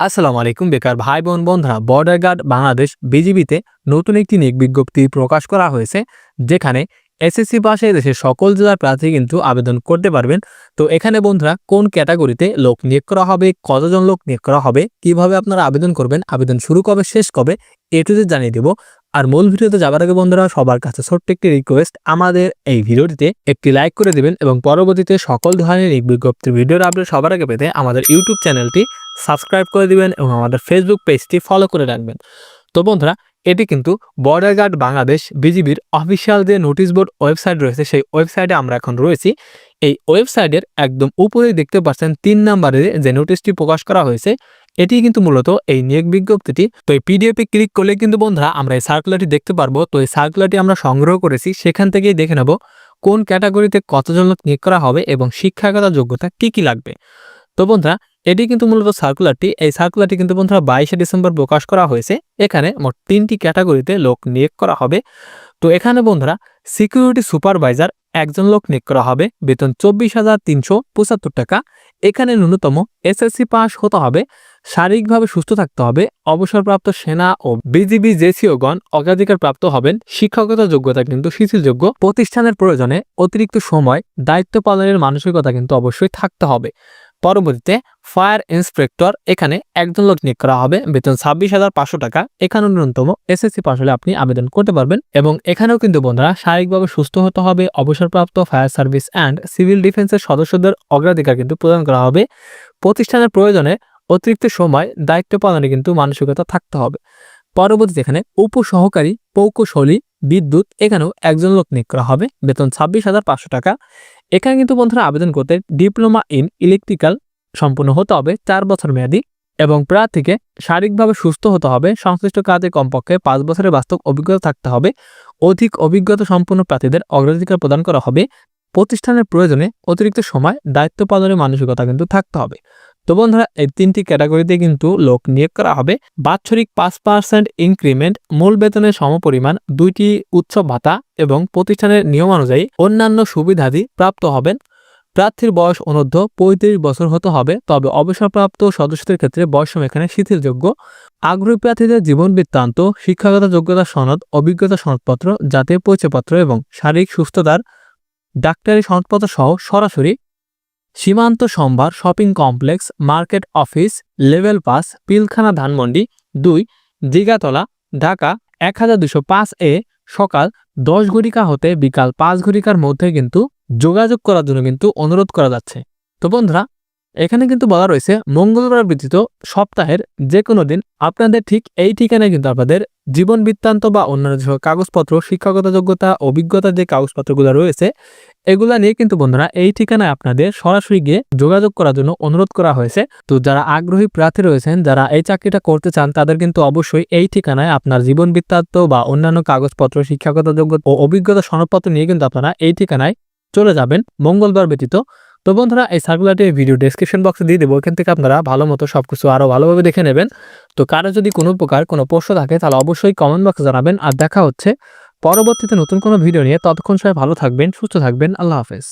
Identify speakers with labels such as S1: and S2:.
S1: আসসালামু আলাইকুম, বেকার ভাই বোন বন্ধুরা। বর্ডার গার্ড বাংলাদেশ বিজিবিতে নতুন একটি নিয়োগ বিজ্ঞপ্তি প্রকাশ করা হয়েছে, যেখানে এসএসসি পাশে দেশের সকল জেলার প্রার্থী কিন্তু আবেদন করতে পারবেন। তো এখানে বন্ধুরা, কোন ক্যাটাগরিতে লোক নিয়োগ করা হবে, কতজন লোক নিয়োগ করা হবে, কীভাবে আপনারা আবেদন করবেন, আবেদন শুরু কবে, শেষ কবে এটুতে জানিয়ে দেব। আর মূল ভিডিওতে যাবার আগে বন্ধুরা, সবার কাছে ছোট্ট একটি রিকোয়েস্ট আমাদের এই ভিডিওটিতে একটি লাইক করে দিবেন এবং পরবর্তীতে সকল ধরনের বিজ্ঞপ্তির ভিডিওর আপডেট সবার আগে পেতে আমাদের ইউটিউব চ্যানেলটি সাবস্ক্রাইব করে দিবেন এবং আমাদের ফেসবুক পেজটি ফলো করে রাখবেন। তো বন্ধুরা, এটি কিন্তু বর্ডার গার্ড বাংলাদেশ বিজিবির অফিসিয়াল যে নোটিশ বোর্ড ওয়েবসাইট রয়েছে, সেই ওয়েবসাইটে আমরা এখন রয়েছি। এই ওয়েবসাইটের একদম উপরেই দেখতে পাচ্ছেন তিন নম্বরে যে নোটিশটি প্রকাশ করা হয়েছে এটি কিন্তু মূলত এই নিয়োগ বিজ্ঞপ্তিটি। তো এই পিডিএফে ক্লিক করলে কিন্তু বন্ধুরা আমরা এই সার্কুলারটি দেখতে পারব। তো এই সার্কুলারটি আমরা সংগ্রহ করেছি। সেখান থেকেই দেখে নেব কোন ক্যাটাগরিতে কতজন লোক নিয়োগ করা হবে এবং শিক্ষাগত যোগ্যতা কি কি লাগবে। তো বন্ধুরা, এটি কিন্তু মূলত সার্কুলারটি এই সার্কুলারটি কিন্তু বন্ধুরা বাইশে ডিসেম্বর প্রকাশ করা হয়েছে। এখানে মোট তিনটি ক্যাটাগরিতে লোক নিয়োগ করা হবে। তো এখানে বন্ধুরা সিকিউরিটি সুপারভাইজার একজন লোক নিয়োগ করা হবে। বেতন চব্বিশ হাজার তিনশো পঁচাত্তর টাকা। এখানে ন্যূনতম এসএসসি পাস হতে হবে, শারীরিকভাবে সুস্থ থাকতে হবে, অবসরপ্রাপ্ত সেনা ও বিজিবি জেসিওগণ অগ্রাধিকার প্রাপ্ত হবেন, শিক্ষকতা যোগ্যতা কিন্তু শিথিলযোগ্য, প্রতিষ্ঠানের প্রয়োজনে অতিরিক্ত সময়, দায়িত্ব পালনের মানসিকতা কিন্তু অবশ্যই থাকতে হবে। পরবর্তীতে ফায়ার ইন্সপেক্টর, এখানে একজন লোক নিয়োগ করা হবে। বেতন ছাব্বিশ হাজার পাঁচশো টাকা। এখানে ন্যূনতম এসএসসি পাস হলে আপনি আবেদন করতে পারবেন এবং এখানেও কিন্তু বন্ধুরা শারীরিকভাবে সুস্থ হতে হবে। অবসরপ্রাপ্ত ফায়ার সার্ভিস অ্যান্ড সিভিল ডিফেন্সের সদস্যদের অগ্রাধিকার কিন্তু প্রদান করা হবে। প্রতিষ্ঠানের প্রয়োজনে অতিরিক্ত সময়, দায়িত্ব পালনে কিন্তু মানসিকতা থাকতে হবে। পরবর্তীতে এখানে উপসহকারী, প্রকৌশলী, বিদ্যুৎ, এখানেও একজন লোক নিয়োগ করা হবে। বেতন ছাব্বিশ হাজার পাঁচশো টাকা। এখানে কিন্তু বন্ধুরা আবেদন করতে ডিপ্লোমা ইন ইলেকট্রিক্যাল সম্পূর্ণ হতে হবে চার বছর মেয়াদী এবং প্রার্থীকে শারীরিকভাবে সুস্থ হতে হবে। সংশ্লিষ্ট কাজে কমপক্ষে পাঁচ বছরের বাস্তব অভিজ্ঞতা থাকতে হবে। অধিক অভিজ্ঞতা সম্পন্ন প্রার্থীদের অগ্রাধিকার প্রদান করা হবে। প্রতিষ্ঠানের প্রয়োজনে অতিরিক্ত সময়, দায়িত্ব পালনের মানসিকতা কিন্তু থাকতে হবে। তো বন্ধুরা, এই তিনটি ক্যাটাগরিতে কিন্তু লোক নিয়োগ করা হবে। বাৎসরিক পাঁচ পার্সেন্ট ইনক্রিমেন্ট, মূল বেতনের সমপরিমাণ দুইটি উৎসব ভাতা এবং প্রতিষ্ঠানের নিয়মানুযায়ী অন্যান্য সুবিধাদি প্রাপ্ত হবেন। প্রার্থীর বয়স অনূর্ধ্ব পঁয়ত্রিশ বছর হতে হবে, তবে অবসরপ্রাপ্ত সদস্যদের ক্ষেত্রে বয়সম এখানে শিথিলযোগ্য। আগ্রহী প্রার্থীদের জীবন বৃত্তান্ত, শিক্ষাগত যোগ্যতা সনদ, অভিজ্ঞতা সনদপত্র, জাতীয় পরিচয়পত্র এবং শারীরিক সুস্থতার ডাক্তারি সনদপত্র সহ সরাসরি Simanto Shambhar, shopping complex, market office, level pass, Pilkhana Dhanmondi দুই, দিঘাতলা, ঢাকা এক হাজার দুশো পাঁচ এ সকাল দশ ঘটিকা হতে বিকাল পাঁচ ঘটিকার মধ্যে কিন্তু যোগাযোগ করার জন্য কিন্তু অনুরোধ করা যাচ্ছে। তো বন্ধুরা, এখানে কিন্তু বলা রয়েছে, মঙ্গলবার ব্যতীত সপ্তাহের যে কোনো দিন আপনাদের ঠিক এই ঠিকানায় কিন্তু আপনাদের জীবন বৃত্তান্ত বা অন্যান্য যে কাগজপত্র, শিক্ষাগত যোগ্যতা, অভিজ্ঞতা যে কাগজপত্রগুলো রয়েছে, এগুলা নিয়ে কিন্তু বন্ধুরা এই ঠিকানায় আপনাদের সরাসরি গিয়ে যোগাযোগ করার জন্য অনুরোধ করা হয়েছে। তো যারা আগ্রহী প্রার্থী রয়েছেন, যারা এই চাকরিটা করতে চান, তাদের কিন্তু অবশ্যই এই ঠিকানায় আপনার জীবন বৃত্তান্ত বা অন্যান্য কাগজপত্র, শিক্ষাগত যোগ্যতা ও অভিজ্ঞতা সনদপত্র নিয়ে কিন্তু আপনারা এই ঠিকানায় চলে যাবেন মঙ্গলবার ব্যতীত। তো বন্ধুরা, এই সার্কুলারটি ভিডিও ডিসক্রিপশন বক্সে দিয়ে দেবো। এখান থেকে আপনারা ভালো মতো সব কিছু আরও ভালোভাবে দেখে নেবেন। তো কারও যদি কোনো প্রকার কোনো প্রশ্ন থাকে, তাহলে অবশ্যই কমেন্ট বক্সে জানাবেন। আর দেখা হচ্ছে পরবর্তীতে নতুন কোনো ভিডিও নিয়ে। ততক্ষণ সবাই ভালো থাকবেন, সুস্থ থাকবেন। আল্লাহ হাফেজ।